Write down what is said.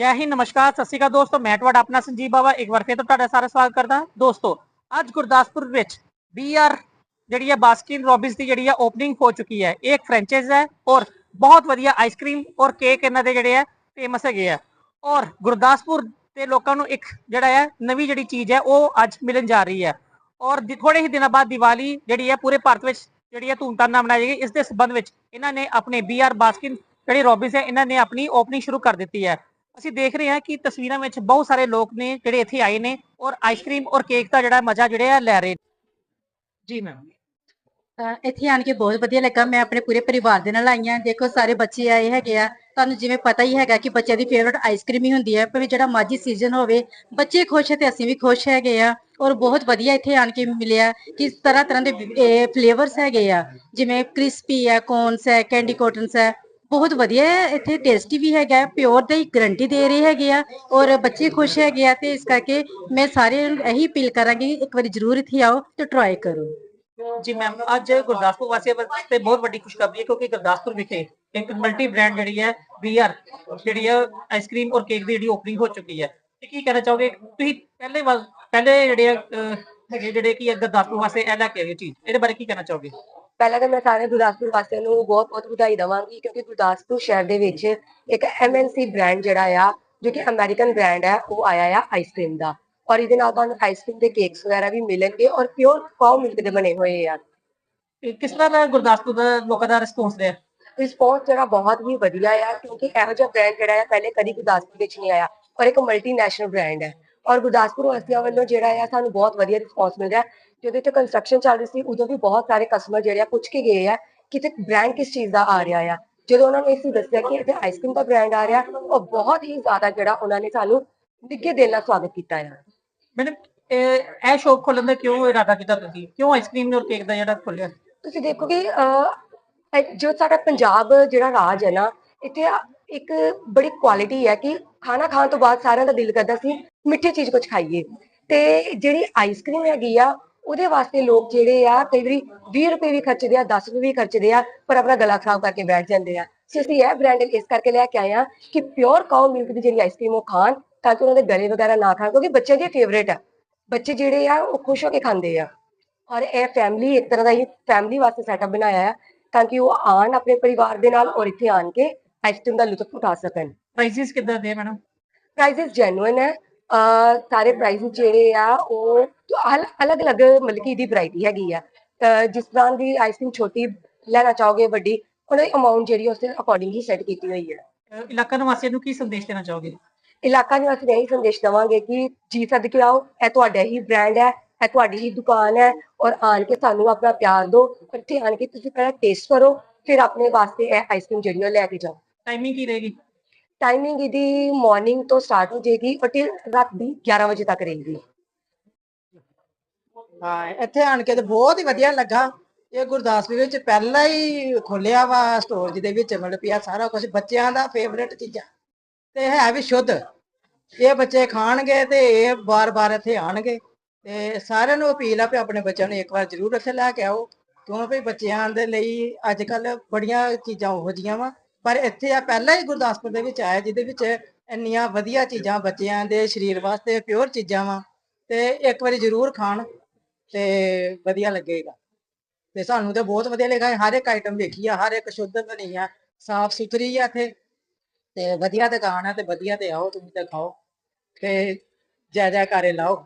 ਜੈ ਹਿੰਦ, ਨਮਸਕਾਰ, ਸਤਿ ਸ਼੍ਰੀ ਅਕਾਲ ਦੋਸਤੋ, ਮੈਂ ਤੁਹਾਡਾ ਆਪਣਾ ਸੰਜੀਵ ਬਾਵਾ, ਇੱਕ ਵਾਰ ਫਿਰ ਤੋਂ ਤੁਹਾਡਾ ਸਾਰਾ ਸਵਾਗਤ ਕਰਦਾ ਦੋਸਤੋ, ਅੱਜ ਗੁਰਦਾਸਪੁਰ ਵਿੱਚ ਬੀਆਰ ਜਿਹੜੀ ਹੈ ਬਾਸਕਿਨ ਰੌਬਿਨਸ ਦੀ ਜਿਹੜੀ ਹੈ ਓਪਨਿੰਗ ਹੋ ਚੁੱਕੀ ਹੈ। ਇਹ ਇੱਕ ਫਰੈਂਚਾਈਜ਼ ਹੈ ਔਰ ਬਹੁਤ ਵਧੀਆ ਆਈਸਕ੍ਰੀਮ ਔਰ ਕੇਕ ਇਹਨਾਂ ਦੇ ਜਿਹੜੇ ਹੈ ਫੇਮਸ ਹੈਗੇ ਆ। ਔਰ ਗੁਰਦਾਸਪੁਰ ਦੇ ਲੋਕਾਂ ਨੂੰ ਇੱਕ ਜਿਹੜਾ ਹੈ ਨਵੀਂ ਜਿਹੜੀ ਚੀਜ਼ ਹੈ, ਉਹ ਅੱਜ ਮਿਲਣ ਜਾ ਰਹੀ ਹੈ। ਔਰ ਦਿ- ਥੋੜੇ ਹੀ ਦਿਨਾਂ ਬਾਅਦ ਦੀਵਾਲੀ ਜਿਹੜੀ ਹੈ ਪੂਰੇ ਭਾਰਤ ਵਿੱਚ ਜਿਹੜੀ ਹੈ ਧੂਮਧਾਮ ਨਾਲ ਮਨਾਈ ਜਾਏਗੀ। ਇਸ ਦੇ ਸੰਬੰਧ ਵਿੱਚ ਇਹਨਾਂ ਨੇ ਆਪਣੇ ਬੀਆਰ ਬਾਸਕਿਨ ਜਿਹੜੀ ਰੌਬਿਨਸ ਹੈ, ਇਹਨਾਂ ਨੇ ਆਪਣੀ ਓਪਨਿੰਗ ਸ਼ੁਰੂ ਕਰ ਦਿੱਤੀ ਹੈ। ਅਸੀਂ ਦੇਖ ਰਹੇ ਹਾਂ ਕਿ ਤਸਵੀਰਾਂ ਵਿੱਚ ਬਹੁਤ ਸਾਰੇ ਲੋਕ ਨੇ ਜਿਹੜੇ ਇੱਥੇ ਆਏ ਨੇ ਔਰ ਆਈਸਕ੍ਰੀਮ ਔਰ ਕੇਕ ਦਾ ਜਿਹੜਾ ਮਜ਼ਾ ਜਿਹੜਾ ਹੈ ਲੈ ਰਹੇ ਜੀ ਮੈਮ ਇੱਥੇ ਆਣ ਕੇ ਬਹੁਤ ਵਧੀਆ ਲੱਗਾ। ਮੈਂ ਆਪਣੇ ਪੂਰੇ ਪਰਿਵਾਰ ਦੇ ਨਾਲ ਆਈ ਹਾਂ। ਦੇਖੋ ਸਾਰੇ ਬੱਚੇ ਆਏ ਹੈਗੇ ਆ। ਤੁਹਾਨੂੰ ਜਿਵੇਂ ਪਤਾ ਹੀ ਹੈਗਾ ਕਿ ਬੱਚਿਆਂ ਦੀ ਫੇਵਰਟ ਆਈਸਕ੍ਰੀਮ ਹੀ ਹੁੰਦੀ ਹੈ। ਪਰ ਜਿਹੜਾ ਮਾਜੀ ਸੀਜ਼ਨ ਹੋਵੇ, ਬੱਚੇ ਖੁਸ਼ ਹੈ ਤੇ ਅਸੀਂ ਵੀ ਖੁਸ਼ ਹੈਗੇ ਆ ਔਰ ਬਹੁਤ ਵਧੀਆ ਇੱਥੇ ਆਣ ਕੇ ਮਿਲਿਆ ਕਿ ਤਰ੍ਹਾਂ ਤਰ੍ਹਾਂ ਦੇ ਫਲੇਵਰਸ ਹੈਗੇ ਆ। ਜਿਵੇਂ ਕ੍ਰਿਸਪੀ ਹੈ ਕੋਨਸ ਹੈ ਕੈਂਡੀ ਕੋਟਨਸ ਹੈ। ਬਹੁਤ ਵਧੀਆ ਹੈ, ਇੱਥੇ ਟੇਸਟੀ ਵੀ ਹੈਗਾ ਪਿਓਰ ਦੀ ਗਰੰਟੀ ਦੇ ਰਹੇ ਹੈਗੇ ਆ ਔਰ ਬੱਚੇ ਖੁਸ਼ ਹੈਗੇ ਆ ਤੇ ਇਸ ਕਰਕੇ ਮੈਂ ਸਾਰਿਆਂ ਨੂੰ ਇਹੀ ਅਪੀਲ ਕਰਾਂਗੀ, ਇੱਕ ਵਾਰੀ ਜ਼ਰੂਰ ਇੱਥੇ ਆਓ ਤੇ ਟਰਾਈ ਕਰੋ। ਜੀ ਮੈਮ ਅੱਜ ਗੁਰਦਾਸਪੁਰ ਵਾਸੀਆਂ ਵਾਸਤੇ ਬਹੁਤ ਵੱਡੀ ਖੁਸ਼ਖਬਰੀ ਹੈ ਕਿਉਂਕਿ ਗੁਰਦਾਸਪੁਰ ਵਿਖੇ ਇੱਕ ਮਲਟੀ ਬ੍ਰਾਂਡ ਜਿਹੜੀ ਹੈ ਬੀਆਰ ਜਿਹੜੀ ਹੈ ਆਈਸਕ੍ਰੀਮ ਔਰ ਕੇਕ ਦੀ ਜਿਹੜੀ ਓਪਨਿੰਗ ਹੋ ਚੁੱਕੀ ਹੈ। ਤੇ ਕੀ ਕਹਿਣਾ ਚਾਹੋਗੇ? ਤੁਸੀਂ ਪਹਿਲੇ ਪਹਿਲੇ ਜਿਹੜੇ ਹੈਗੇ ਜਿਹੜੇ ਕੀ ਗੁਰਦਾਸਪੁਰ ਵਾਸਤੇ ਇਹ ਲੈ ਕੇ ਆਏ ਚੀਜ਼, ਇਹਦੇ ਬਾਰੇ ਕੀ ਕਹਿਣਾ ਚਾਹੋਗੇ? ਪਹਿਲਾਂ ਤਾਂ ਮੈਂ ਸਾਰੇ ਗੁਰਦਾਸਪੁਰ ਵਾਸੀਆਂ ਨੂੰ ਬਹੁਤ ਬਹੁਤ ਵਧਾਈ ਦਵਾਂਗੀ ਕਿਉਂਕਿ ਗੁਰਦਾਸਪੁਰ ਸ਼ਹਿਰ ਦੇ ਵਿੱਚ ਇੱਕ ਐਮਐਨਸੀ ਬ੍ਰਾਂਡ ਜਿਹੜਾ ਆ ਜੋ ਕਿ ਅਮਰੀਕਨ ਬ੍ਰਾਂਡ ਹੈ ਉਹ ਆਇਆ ਆ ਆਈਸਕ੍ਰੀਮ ਦਾ। ਔਰ ਇਹਦੇ ਨਾਲ ਤੁਹਾਨੂੰ ਆਈਸਕ੍ਰੀਮ ਦੇ ਕੇਕਸ ਵਗੈਰਾ ਵੀ ਮਿਲਣਗੇ ਔਰ ਪਿਓਰ ਕਾਓ ਮਿਲਕ ਦੇ ਬਣੇ ਹੋਏ ਆ। ਕਿਸ ਤਰ੍ਹਾਂ ਦਾ ਗੁਰਦਾਸਪੁਰ ਦਾ ਲੋਕਾਂ ਦਾ ਰਿਸਪੌਂਸ ਰਿਹਾ? ਰਿਸਪੌਂਸ ਜਿਹੜਾ ਬਹੁਤ ਹੀ ਵਧੀਆ ਆ ਕਿਉਂਕਿ ਇਹੋ ਜਿਹਾ ਬ੍ਰਾਂਡ ਜਿਹੜਾ ਆ ਪਹਿਲੇ ਕਦੀ ਗੁਰਦਾਸਪੁਰ ਵਿੱਚ ਨਹੀਂ ਆਇਆ। ਔਰ ਇੱਕ ਮਲਟੀਨੈਸ਼ਨਲ ਬ੍ਰਾਂਡ ਹੈ। ਔਰ ਗੁਰਦਾਸਪੁਰ ਵਾਸੀਆਂ ਵੱਲੋਂ ਜਿਹੜਾ ਆ ਸਾਨੂੰ ਬਹੁਤ ਵਧੀਆ ਰਿਸਪੌਂਸ ਮਿਲ ਰਿਹਾ ਜਦੋਂ ਤੇ ਕੰਸਟਰਕਸ਼ਨ ਚੱਲ ਰਹੀ ਸੀ ਉਦੋਂ ਵੀ ਬਹੁਤ ਸਾਰੇ ਕਸਟਮਰ ਜਿਹੜੇ ਆ ਪੁੱਛ ਕੇ ਗਏ ਆ ਕਿ ਤੇ ਬ੍ਰਾਂਡ ਕਿਸ ਚੀਜ਼ ਦਾ ਆ ਰਿਹਾ ਆ। ਜਦੋਂ ਉਹਨਾਂ ਨੂੰ ਇਹ ਦੱਸਿਆ ਕਿ ਇੱਥੇ ਆਈਸਕ੍ਰੀਮ ਦਾ ਬ੍ਰਾਂਡ ਆ ਰਿਹਾ ਉਹ ਬਹੁਤ ਹੀ ਜ਼ਿਆਦਾ ਜਿਹੜਾ ਉਹਨਾਂ ਨੇ ਸਾਨੂੰ ਨਿੱਘੇ ਦਿਲ ਨਾਲ ਸਵਾਗਤ ਕੀਤਾ ਆ। ਮੈਡਮ ਇਹ ਸ਼ੌਪ ਖੋਲਣ ਦਾ ਕਿਉਂ ਇਰਾਦਾ ਕੀਤਾ ਤੁਸੀਂ? ਕਿਉਂ ਆਈਸਕ੍ਰੀਮ ਔਰ ਕੇਕ ਦਾ ਜਿਹੜਾ ਖੋਲਿਆ? ਤੁਸੀਂ ਦੇਖੋਗੇ ਅਹ, ਇਹ ਜੋ ਸਾਡਾ ਪੰਜਾਬ ਜਿਹੜਾ ਰਾਜ ਹੈ ਨਾ ਇੱਥੇ ਇੱਕ ਬੜੀ ਕੁਆਲਿਟੀ ਹੈ ਕਿ ਖਾਣਾ ਖਾਣ ਤੋਂ ਬਾਅਦ ਸਾਰਿਆਂ ਦਾ ਦਿਲ ਕਰਦਾ ਸੀ ਮਿੱਠੀ ਚੀਜ਼ ਕੁਝ ਖਾਈਏ। ਤੇ ਜਿਹੜੀ ਆਈਸਕ੍ਰੀਮ ਹੈਗੀ ਆ ਉਹਦੇ ਵਾਸਤੇ ਲੋਕ ਜਿਹੜੇ ਆ ਕਈ ਵਾਰੀ 20 ਰੁਪਏ ਵੀ ਖਰਚਦੇ ਆ 10 ਰੁਪਏ ਵੀ ਖਰਚਦੇ ਆ ਪਰ ਆਪਣਾ ਗਲਾ ਖਰਾਬ ਕਰਕੇ ਬੈਠ ਜਾਂਦੇ ਆ। ਸੋ ਅਸੀਂ ਇਹ ਬ੍ਰਾਂਡ ਇਸ ਕਰਕੇ ਲੈ ਕੇ ਆਏ ਆ ਕਿ ਪਿਓਰ ਕਾਓ ਮਿਲਕ ਦੀ ਜਿਹੜੀ ਆਈਸਕ੍ਰੀਮ ਉਹ ਖਾਣ ਤਾਂ ਕਿ ਉਹਨਾਂ ਦੇ ਗਲੇ ਵਗੈਰਾ ਨਾ ਖਾਣ ਕਿਉਂਕਿ ਬੱਚਿਆਂ ਦੀ ਫੇਵਰੇਟ ਆ। ਬੱਚੇ ਜਿਹੜੇ ਆ ਉਹ ਖੁਸ਼ ਹੋ ਕੇ ਖਾਂਦੇ ਆ। ਔਰ ਇਹ ਫੈਮਿਲੀ ਇੱਕ ਤਰ੍ਹਾਂ ਦਾ ਹੀ ਫੈਮਿਲੀ ਵਾਸਤੇ ਸੈਟਅਪ ਬਣਾਇਆ ਹੈ ਤਾਂ ਕਿ ਉਹ ਆਣ ਆਪਣੇ ਪਰਿਵਾਰ ਦੇ ਨਾਲ ਔਰ ਇੱਥੇ ਆਣ ਕੇ ਆਈਸਕ੍ਰੀਮ ਦਾ ਲੁਤਫ ਉਠਾ ਸਕਣ। ਪ੍ਰਾਈਸਿਸ ਕਿੱਦਾਂ ਦੇ ਮੈਡਮ ਪ੍ਰਾਈਸਿਸ ਜੈਨੂਇਨ ਹੈ ਸਾਰੇ ਪ੍ਰਾਈਸਿਸ ਜਿਹੜੇ ਆ ਉਹ ਅਲੱਗ ਅਲੱਗ ਮਤਲਬ ਕਿ ਇਹਦੀ ਵੈਰਾਈਟੀ ਹੈਗੀ ਆ। ਜਿਸ ਤਰ੍ਹਾਂ ਦੀ ਆਈਸਕ੍ਰੀਮ ਛੋਟੀ ਲੈਣਾ ਚਾਹੋਗੇ ਵੱਡੀ ਉਹਨਾਂ ਦੀ ਅਮਾਉਂਟ ਜਿਹੜੀ ਉਸ ਦੇ ਅਕੋਰਡਿੰਗ ਹੀ ਸੈੱਟ ਕੀਤੀ ਹੋਈ ਹੈ ਇਲਾਕਾ ਨਿਵਾਸੀਆਂ ਨੂੰ ਕੀ ਸੰਦੇਸ਼ ਦੇਣਾ ਚਾਹੋਗੇ? ਇਲਾਕਾ ਨਿਵਾਸੀ ਨੂੰ ਇਹੀ ਸੰਦੇਸ਼ ਦਵਾਂਗੇ ਕਿ ਜੀ ਸਦਕੇ ਆਓ ਇਹ ਤੁਹਾਡਾ ਹੀ ਬ੍ਰਾਂਡ ਹੈ ਇਹ ਤੁਹਾਡੀ ਹੀ ਦੁਕਾਨ ਹੈ ਔਰ ਆਣ ਕੇ ਸਾਨੂੰ ਆਪਣਾ ਪਿਆਰ ਦਿਓ ਇੱਥੇ ਆਣ ਕੇ ਤੁਸੀਂ ਪਹਿਲਾਂ ਟੇਸਟ ਕਰੋ ਫਿਰ ਆਪਣੇ ਵਾਸਤੇ ਇਹ ਆਈਸਕ੍ਰੀਮ ਜਿਹੜੀ ਉਹ ਲੈ ਕੇ ਜਾਓ। ਟਾਈਮਿੰਗ ਕੀ ਰਹੇਗੀ? ਟਾਈਮਿੰਗ ਇਹਦੀ ਮਾਰਨਿੰਗ ਤੋਂ ਸਟਾਰਟ ਹੋ ਜਾਏਗੀ ਔਰ ਰਾਤ ਦੀ 11 ਵਜੇ ਤੱਕ ਰਹੇਗੀ। ਹਾਂ, ਇੱਥੇ ਆਣ ਕੇ ਤੇ ਬਹੁਤ ਹੀ ਵਧੀਆ ਲੱਗਾ। ਇਹ ਗੁਰਦਾਸਪੁਰ ਵਿੱਚ ਪਹਿਲਾਂ ਹੀ ਖੋਲਿਆ ਵਾ ਸਟੋਰ ਜਿਹਦੇ ਵਿੱਚ, ਮਤਲਬ ਪਿਆ ਸਾਰਾ ਕੁਝ ਬੱਚਿਆਂ ਦਾ ਫੇਵਰੇਟ ਚੀਜ਼ਾਂ। ਤੇ ਹੈ ਵੀ ਸ਼ੁੱਧ। ਇਹ ਬੱਚੇ ਖਾਣਗੇ ਤੇ ਇਹ ਬਾਰ-ਬਾਰ ਇੱਥੇ ਆਣਗੇ। ਤੇ ਸਾਰਿਆਂ ਨੂੰ ਅਪੀਲ ਆ ਵੀ ਆਪਣੇ ਬੱਚਿਆਂ ਨੂੰ ਇੱਕ ਵਾਰ ਜ਼ਰੂਰ ਇੱਥੇ ਲੈ ਕੇ ਆਓ। ਕਿਉਂ ਕਿਉਂਕਿ ਬੱਚਿਆਂ ਦੇ ਲਈ ਅੱਜ ਕੱਲ ਬੜੀਆਂ ਚੀਜ਼ਾਂ ਉਹੋ ਜੀਆਂ ਵਾ। ਪਰ ਇੱਥੇ ਆ ਪਹਿਲਾਂ ਹੀ ਗੁਰਦਾਸਪੁਰ ਦੇ ਵਿੱਚ ਆਇਆ, ਜਿਹਦੇ ਵਿੱਚ ਇੰਨੀਆਂ ਵਧੀਆ ਚੀਜ਼ਾਂ ਬੱਚਿਆਂ ਦੇ ਸਰੀਰ ਵਾਸਤੇ ਪਿਓਰ ਚੀਜ਼ਾਂ ਵਾ, ਤੇ ਇੱਕ ਵਾਰੀ ਜ਼ਰੂਰ ਖਾਣ ਤੇ ਵਧੀਆ ਲੱਗੇਗਾ। ਤੇ ਸਾਨੂੰ ਤੇ ਬਹੁਤ ਵਧੀਆ ਲੱਗਾ, ਹਰ ਇੱਕ ਆਈਟਮ ਵੇਖੀ ਆ, ਹਰ ਇੱਕ ਸ਼ੁੱਧ ਬਣੀ ਆ, ਸਾਫ਼ ਸੁਥਰੀ ਆ ਇੱਥੇ, ਤੇ ਵਧੀਆ ਦੁਕਾਨ ਆ ਤੇ ਵਧੀਆ ਤੇ ਆਓ, ਤੁਸੀਂ ਤੇ ਖਾਓ, ਤੇ ਜੈ ਜੈਕਾਰੇ ਲਾਓ।